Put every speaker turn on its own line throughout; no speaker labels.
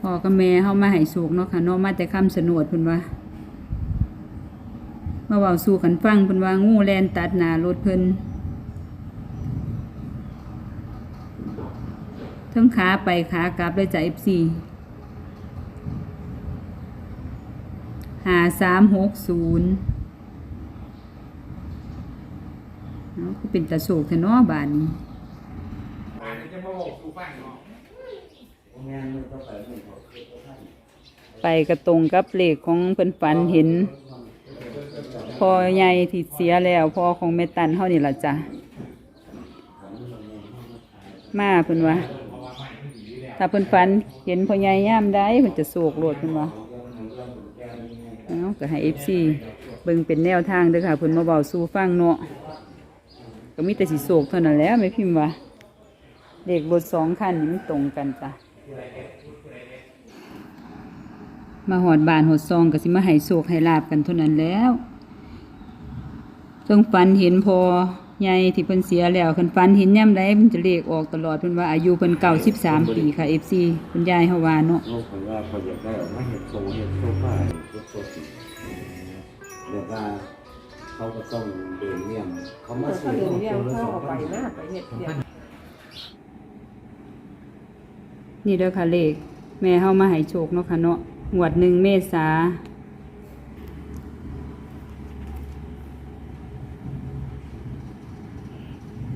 พ่อกับแม่เฮามาให้สุกเนาะค่ะนาะมาแต่คำสนวดเพิ่นว่ามาเว้าสู่กันฟังเพิ่นว่างูแลนตัดหน้ารถเพิ่นทั้งขาไปขากลับเลยจ้ะ FC หาสามหกศูนย์เนาะคือเป็นตะโศกแท้เนาะบาดนี้
อ่านจะมาบอกสู่ฟังเนาะ
ไปกระตรงกับเลขของเพิ่นฝันเห็นพอใหญ่ที่เสียแล้วพอของแม่ตันเฮานี่ละจ้ะมาเพิ่นว่าถ้าเพิ่นฝันเห็นพอใหญ่ยามใดเพิ่นจะโศกโลดเพิ่นว่าเนาก็ให้ FC เบิ่งเป็นแนวทางเด้อค่ะเพิ่นมาเว้าสู่ฟังเนาะก็มีแต่สิโศกเท่านั้นแล้วแม่พิมพ์ว่าเลขรถสองคันนี่มันตรงกันจ้ะ มาหอดบานหดซองก็สิมาให้โศกให้ลาบกันเท่านั้นแล้วจงฝันเห็นพอใหญ่ที่เพิ่นเสียแล้วคันฝันเห็นย่ำใดมันจะเลขออกตลอดเพิ่นว่าอายุเพิ่นเก่าสิบสามปีค่ะ FC คุณยายเฮาว่าเนาะ
เขาคนว่าเขาอยากได้ออกมาเห็ดโซเห็ดโซฟาเห็ดโซฟีเดี๋ยวว่าเขาก็ต้องเดินเลี่ยมเขามาซื้อของตัวละสองพัน
นี่เด้อค่ะเลข แม่เฮามาให้โชคเนาะค่ะเนาะงวดหนึ่งเมษา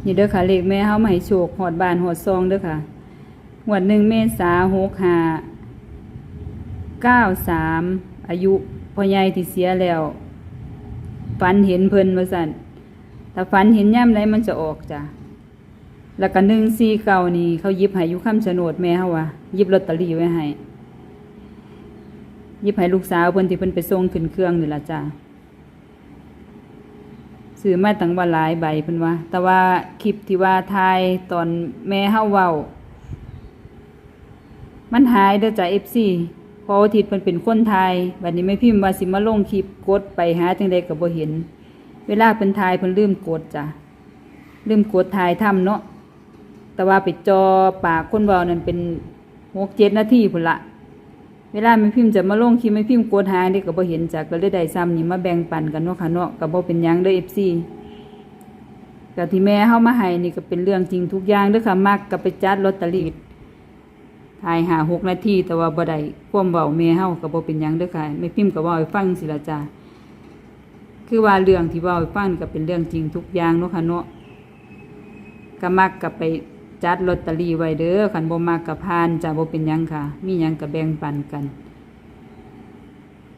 นี่เด้อค่ะเลขแม่เฮามาให้โชคหอดบานหอดซองเด้อค่ะงวดหนึ่งเมษาหกห้าเก้าสามอายุพ่อใหญ่ที่เสียแล้วฝันเห็นเพิ่นว่าสั่นถ้าฝันเห็นย่ำไรมันจะออกจ้ะ แล้วก็หนึ่งสี่เก้านี่เขายิบให้ยุคำชะโนดแม่เขาว่ายิบลอตเตอรี่ไว้ให้ยิบให้ลูกสาวเพิ่นที่เพิ่นไปส่งขึ้นเครื่องนี่ละจ้ะซื้อมาตั้งว่าหลายใบเพิ่นว่า แต่ว่าคลิปที่ว่าทายตอนแม่เฮาเว้า มันหายเด้อจ้ะ FC เพออาทิตย์มันเป็นคนไทยบัดนี้ไม่พิมพ์ว่าสิมาลงคลิปกดไปหาจังใดก็บ่เห็น เวลาเพิ่นทายเพิ่นลืมกดจ้ะลืมกดทายทำเนาะ แต่ว่าไปจอปากคนเบานั่นเป็นหกเจ็ดนาทีพุ่นละเวลาไม่พิมพ์จะมาลงคลิปไม่พิมพ์กดหางเด็กก็บ่เห็นจากก็เลยได้ซ้ำนี่มาแบ่งปันกันเนาะค่ะเนาะก็บ่เป็นยังเด้อ FC ก็ที่แม่เฮามาให้นี่ก็เป็นเรื่องจริงทุกอย่างเด้อค่ะมักก็ไปจัดลอตเตอรี่ถ่ายหาหกนาทีแต่ว่าบ่ได้ความเว้าแม่เฮาก็บ่เป็นยังเด้อค่ะไม่พิมพ์ก็เว้าให้ฟังสิละจ้าคือว่าเรื่องที่เว้าให้ฟังก็เป็นเรื่องจริงทุกอย่างเนาะค่ะเนาะก็มักกับไป จัดลอตเตอรี่ไว้เด้อคันบ่มักกับพานจะบ่เป็นยังค่ะ มียังก็แบ่งปันกัน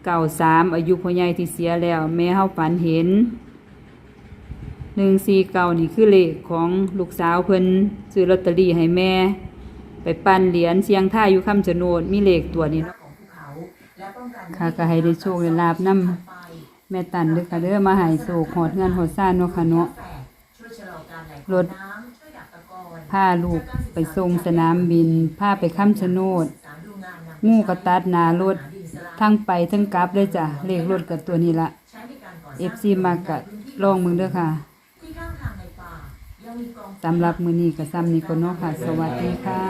เก้าสามอายุพ่อใหญ่ที่เสียแล้ว แม่เฮาฝันเห็นหนึ่งสี่เก้านี่คือเลขของลูกสาวเพิ่นซื้อลอตเตอรี่ให้แม่ ไปปั้นเหรียญเสียงท่าอยู่คำชะโนดมีเลขตัวนี้เนาะค่ะก็ให้ได้โชคได้ลาบนํแม่ตันเด้อค่ะเด้อมาให้โศกหอดเงินหอดซ่านเนาะค่ะเนาะรถ พาลูกไปทรงสนามบินพาไปค้ำชะโนดงูกระตัดนารถทั้งไปทั้งกลับเลยจ้ะเลขรถกับตัวนี้ละเอฟซีมากกะลองมึงเด้อค่ะสำหรับมือนี้กับซ้ำนี้ก็นอค่ะ สวัสดีค่ะ